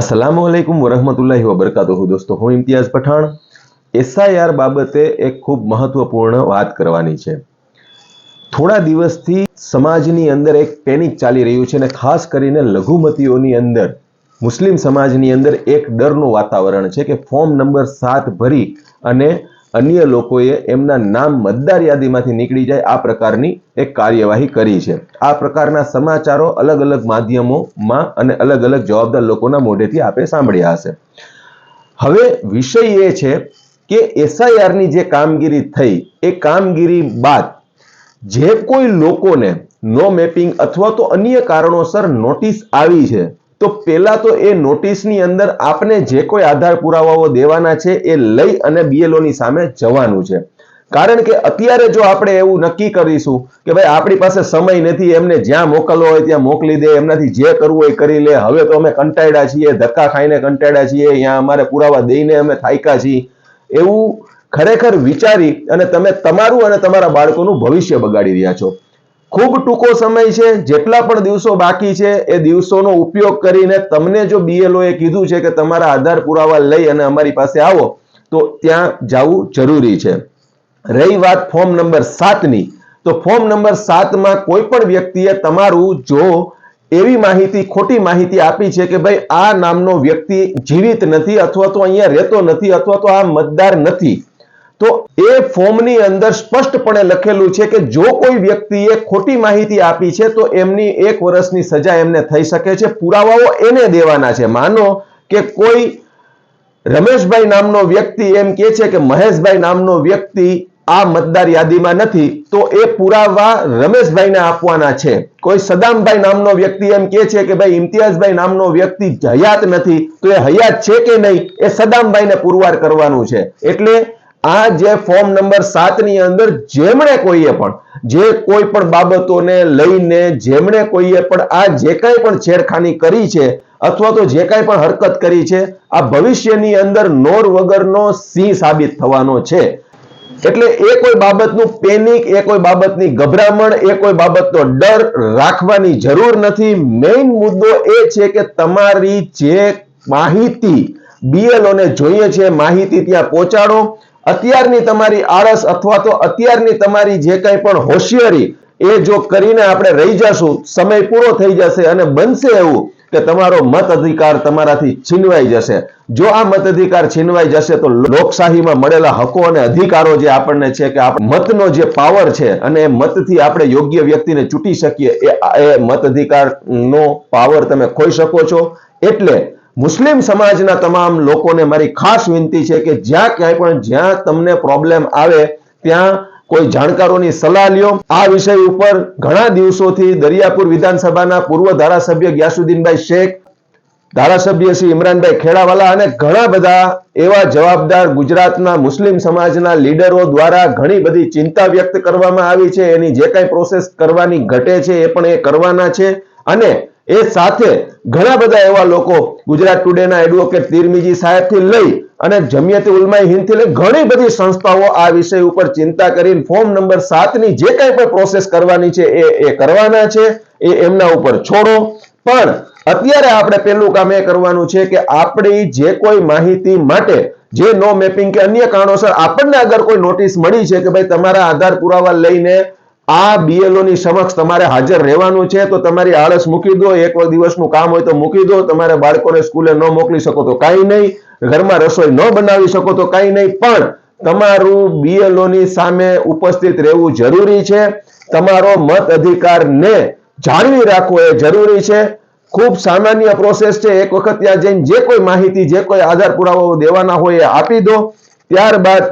અસલામ વાલેકુમ વરહમતુલ્લાહ વબરકાતુહુ દોસ્તો, હું ઇમ્તિયાઝ પઠાણ. એસઆઈઆર બાબતે એક ખૂબ મહત્વપૂર્ણ વાત કરવાની છે. થોડા દિવસથી સમાજની અંદર એક પેનિક ચાલી રહ્યું છે અને ખાસ કરીને લઘુમતીઓની અંદર. મુસ્લિમ સમાજની અંદર એક ડરનું વાતાવરણ છે કે ફોર્મ નંબર સાત ભરી અને અન્ય લોકોએ એમના નામ મતદાર યાદીમાંથી નીકળી જાય આ પ્રકારની એક કાર્યવાહી કરી છે. આ પ્રકારના સમાચારો અલગ અલગ માધ્યમોમાં અને અલગ અલગ જવાબદાર લોકોના મોઢેથી આપે સાંભળ્યા હશે. હવે વિષય એ છે કે એસઆઈઆરની જે કામગીરી થઈ, એ કામગીરી બાદ જે કોઈ લોકોને નો મેપિંગ અથવા તો અન્ય કારણોસર નોટિસ આવી છે તો પહેલા તો એ નોટિસની અંદર આપને જે કોઈ આધાર પુરાવાઓ દેવાના છે એ લઈ અને બીએલઓની સામે જવાનું છે. કારણ કે અત્યારે જો આપણે એવું નક્કી કરીશું કે ભાઈ આપણી પાસે સમય નથી, એમને જ્યાં મોકલવો હોય ત્યાં મોકલી દે, એમનાથી જે કરવું હોય કરી લે. હવે તો અમે કંટાળ્યા છીએ, ધક્કા ખાઈને કંટાળ્યા છીએ, અહીંયા અમારે પુરાવા દઈને અમે થાયકા છીએ. એવું ખરેખર વિચારી અને તમે તમારું અને તમારા બાળકોનું ભવિષ્ય બગાડી રહ્યા છો. ખૂબ ટૂંકો સમય છે, જેટલા પણ દિવસો બાકી છે, એ દિવસોનો ઉપયોગ કરીને તમને જો બીએલઓ એ કીધું છે કે તમારા આધાર પુરાવા લઈ અને અમારી પાસે આવો, તો ત્યાં જવું જરૂરી છે. રહી વાત ફોર્મ નંબર સાતની, તો ફોર્મ નંબર સાતમાં કોઈ પણ વ્યક્તિએ તમારું જો એવી માહિતી, ખોટી માહિતી આપી છે કે ભાઈ આ નામનો વ્યક્તિ જીવિત નથી અથવા તો અહીંયા રહેતો નથી અથવા તો આ મતદાર નથી તો એ ફોર્મની અંદર સ્પષ્ટપણે લખેલું છે કે જો કોઈ વ્યક્તિએ ખોટી માહિતી આપી છે, તો એમની એક વર્ષની સજા એમને થઈ શકે છે. પુરાવાઓ એને દેવાના છે. માનો કે કોઈ રમેશભાઈ નામનો વ્યક્તિ એમ કે છે કે મહેશભાઈ નામનો વ્યક્તિ આ મતદાર યાદીમાં નથી, તો એ પુરાવા રમેશભાઈને આપવાના છે. કોઈ સદામભાઈ નામનો વ્યક્તિ એમ કે છે કે ભાઈ ઇમ્તિયાઝભાઈ નામનો વ્યક્તિ હયાત નથી, તો એ હયાત છે કે નહીં, એ સદામભાઈને પુરવાર કરવાનું છે. એટલે આ જે ફોર્મ નંબર સાતની અંદર જેમણે કોઈએ પણ, જે કોઈ પણ બાબતોને લઈને જેમણે કોઈએ પણ આ જે કાંઈ પણ છેડખાની કરી છે અથવા તો જે કાંઈ પણ હરકત કરી છે, આ ભવિષ્યની અંદર નોર વગરનો સિંહ સાબિત થવાનો છે. એટલે એ કોઈ બાબતનું પેનિક, એ કોઈ બાબતની ગભરામણ, એ કોઈ બાબતનો ડર રાખવાની જરૂર નથી. મેઇન મુદ્દો એ છે કે તમારી જે માહિતી બીએલઓને જોઈએ છે, માહિતી ત્યાં પહોંચાડો. અત્યારની તમારી આળસ અથવા તો અત્યારની તમારી જે કંઈ પણ હોશિયારી, એ જો કરીને આપણે રહી જશું, સમય પૂરો થઈ જશે અને બનશે એવું કે તમારો મત અધિકાર તમારાથી છીનવાઈ જશે. જો આ મત અધિકાર છીનવાઈ જશે તો લોકશાહીમાં મળેલા હકો અને અધિકારો જે આપણને છે કે મતનો જે પાવર છે અને એ મતથી આપણે યોગ્ય વ્યક્તિને ચૂંટી શકીએ એ મત અધિકારનો પાવર તમે ખોઈ શકો છો. એટલે મુસ્લિમ સમાજના તમામ લોકોને મારી ખાસ વિનંતી છે કે જ્યાં ક્યાંય પણ જ્યાં તમને પ્રોબ્લેમ આવે, ત્યાં કોઈ જાણકારોની સલાહ લ્યો. આ વિષય ઉપર ઘણા દિવસોથી દરિયાપુર વિધાનસભાના પૂર્વ ધારાસભ્ય ગ્યાસુદ્દીનભાઈ શેખ, ધારાસભ્ય શ્રી ઇમરાનભાઈ ખેડાવાલા અને ઘણા બધા એવા જવાબદાર ગુજરાતના મુસ્લિમ સમાજના લીડરો દ્વારા ઘણી બધી ચિંતા વ્યક્ત કરવામાં આવી છે. એની જે કાંઈ પ્રોસેસ કરવાની ઘટે છે એ પણ એ કરવાના છે. અને એ સાથે ઘણા બધા એવા લોકો ગુજરાત ટુડેના એડવોકેટ તીરમીજી સાહેબથી લઈ અને જમિયતે ઉલમાઈ હિંદથી લઈ ઘણી બધી સંસ્થાઓ આ વિષય ઉપર ચિંતા કરીને ફોર્મ નંબર સાતની જે કાંઈ પણ પ્રોસેસ કરવાની છે એ એ કરવાના છે. એ એમના ઉપર છોડો. પણ અત્યારે આપણે પહેલું કામ એ કરવાનું છે કે આપણી જે કોઈ માહિતી માટે જે નો મેપિંગ કે અન્ય કારણોસર આપણને અગર કોઈ નોટિસ મળી છે કે ભાઈ તમારા આધાર પુરાવા લઈને આ બીએલઓની સમક્ષ તમારે હાજર રહેવાનું છે, તો તમારી આળસ મૂકી દો એક દિવસનું કામ હોય તો મૂકી દો, તમારે બાળકોને સ્કૂલે ન મોકલી શકો તો કાંઈ નહીં, ઘરમાં રસોઈ ન બનાવી શકો તો કાંઈ નહીં, પણ તમારું બીએલઓની સામે ઉપસ્થિત રહેવું જરૂરી છે. તમારો મત અધિકારને જાળવી રાખવો એ જરૂરી છે. ખૂબ સામાન્ય પ્રોસેસ છે, એક વખત ત્યાં જઈને જે કોઈ માહિતી, જે કોઈ આધાર પુરાવાઓ દેવાના હોય એ આપી દો. ત્યારબાદ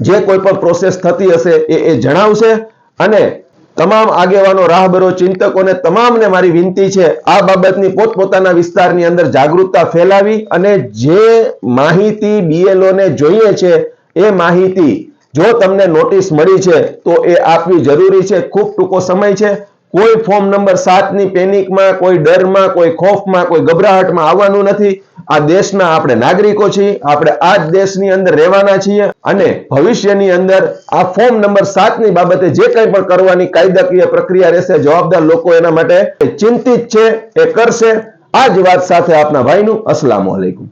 જે કોઈ પણ પ્રોસેસ થતી હશે એ એ જણાવશે. અને તમામ આગેવાનો, રાહબરો, ચિંતકોને તમામને મારી વિનંતી છે, આ બાબતની પોતપોતાના વિસ્તારની અંદર જાગૃતતા ફેલાવી અને જે માહિતી બીએલઓને જોઈએ છે, એ માહિતી જો તમને નોટિસ મળી છે, તો એ આપવી જરૂરી છે. ખૂબ ટૂંકો સમય છે. કોઈ ફોર્મ નંબર સાતની પેનિકમાં, કોઈ ડરમાં, કોઈ ખોફમાં, કોઈ ગભરાહટમાં આવવાનું નથી. આ દેશના આપણે નાગરિકો છીએ, આપણે આ જ દેશની અંદર રહેવાના છીએ અને ભવિષ્યની અંદર આ ફોર્મ નંબર સાતની બાબતે જે કંઈ પણ કરવાની કાયદાકીય પ્રક્રિયા રહેશે, જવાબદાર લોકો એના માટે ચિંતિત છે, એ કરશે. આ જ વાત સાથે આપના ભાઈનું અસલામ વાલેકુમ